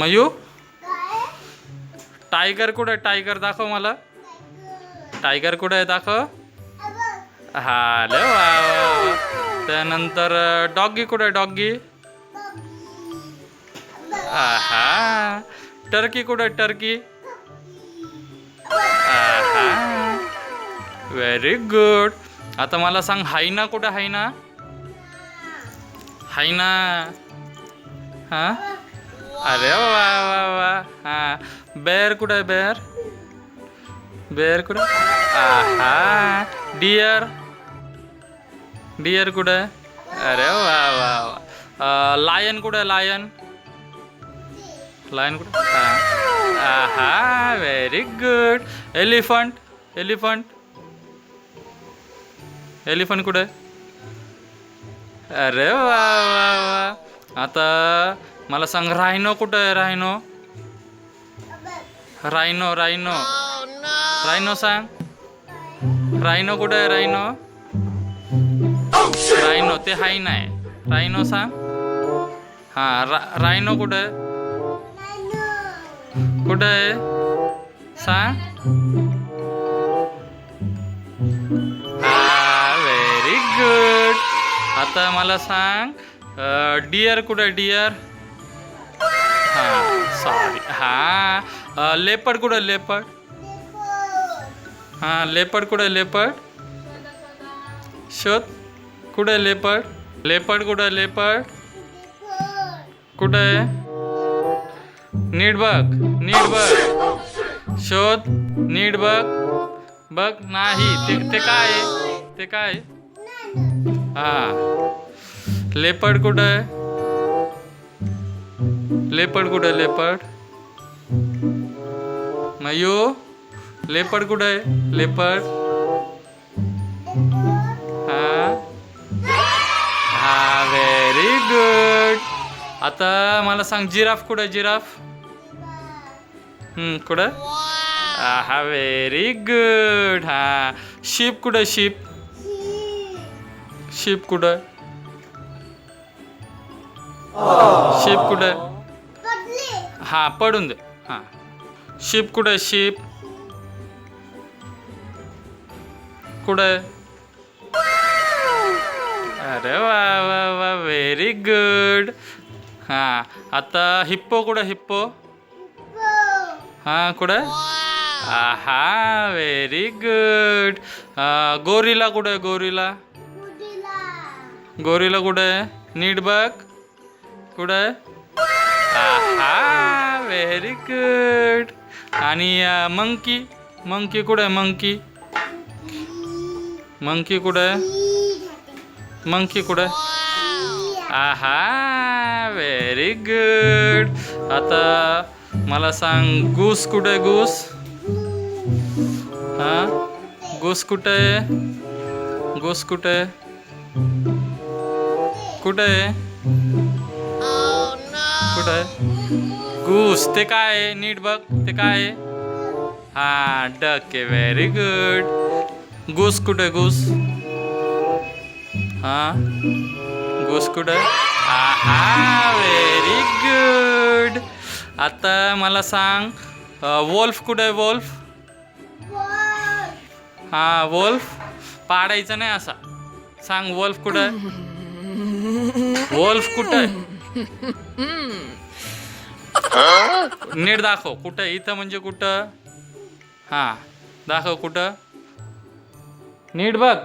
Mu? Tiger कुठे आहे? Tiger दाखव मला. टायगर कुठे आहे? दाखव. हा वा वा. त्यानंतर डॉगी कुठे आहे? डॉगी आहा. टर्की कुठे आहे? टर्की व्हेरी गुड आता मला सांग हायना कुठे हायना? हायना? हा? अरे वा वा वा हा. बेअर कुठं आहे बेअर बेर कुठे? आहा. डिअर? डिअर कुठं? आहे अरे वा वा वा. लायन कुठं आहे लायन? लायन कुठं? हा. आहा very good elephant elephant. Elephant कुठं? आहे? अरे वा वा वा. आता मला सांग रायनो कुठं आहे रायनो? रायनो रायनो. रायनो सांग. रायनो कुठं आहे रायनो? रायनो ते हाय नाही. रायनो सांग. हा रा रायनो कुठं आहे? कुठं आहे? सांग. व्हेरी गुड आता मला सांग डियर कुठं आहे हा लेपड कुठं आहे लेपड। हा लेपड कुठं आहे लेपड। शोध। कुठं आहे लेपड। लेपड कुठं आहे लेपड। कुठं आहे नीट बघ नीट बघ शोध। नीट बघ बघ नाही। ते ते काय आहे? ते काय आहे? हा। लेपड कुठं आहे लेपड कुठं आहे लेपड। मयू लेपड कुठं आहे? लेपड. हा. हा व्हेरी गुड आता मला सांग जिराफ कुठं आहे जिराफ? कुठं? हा व्हेरी गुड हा. शिप कुठं शिप? शिप कुठं? शिप कुठं? हा पडून दे. हा. शिप कुठं शिप. कुठं? अरे वा वा वा व्हेरी गुड हा आता हिप्पो कुठं हिप्पो. हा कुठं? हा व्हेरी गुड गोरीला कुठं आहे? गोरीला. गोरीला कुठं आहे? नीट बघ. कुठं आहे? हा व्हेरी गुड आणि मंकी. मंकी कुठं आहे मंकी? मंकी कुठं आहे? मंकी कुठं आहे? आहा व्हेरी गुड आता मला सांग गूस कुठं आहे गूस? हा? गूस कुठं आहे? गूस कुठं आहे? कुठं आहे? कुठं आहे? घूस. ते काय आहे? नीट बघ. ते काय आहे? हा डके व्हेरी गुड घूस कुठे? आहे हा? घूस कुठं? आहा व्हेरी गुड आता मला सांग वोल्फ कुठं आहे वोल्फ? हा वोल्फ? पाडायचं नाही असा. सांग वोल्फ कुठं? आहे वोल्फ कुठं आहे? नीट दाखव कुठं? इथं म्हणजे कुठं? हा दाखव कुठं? नीट बघ.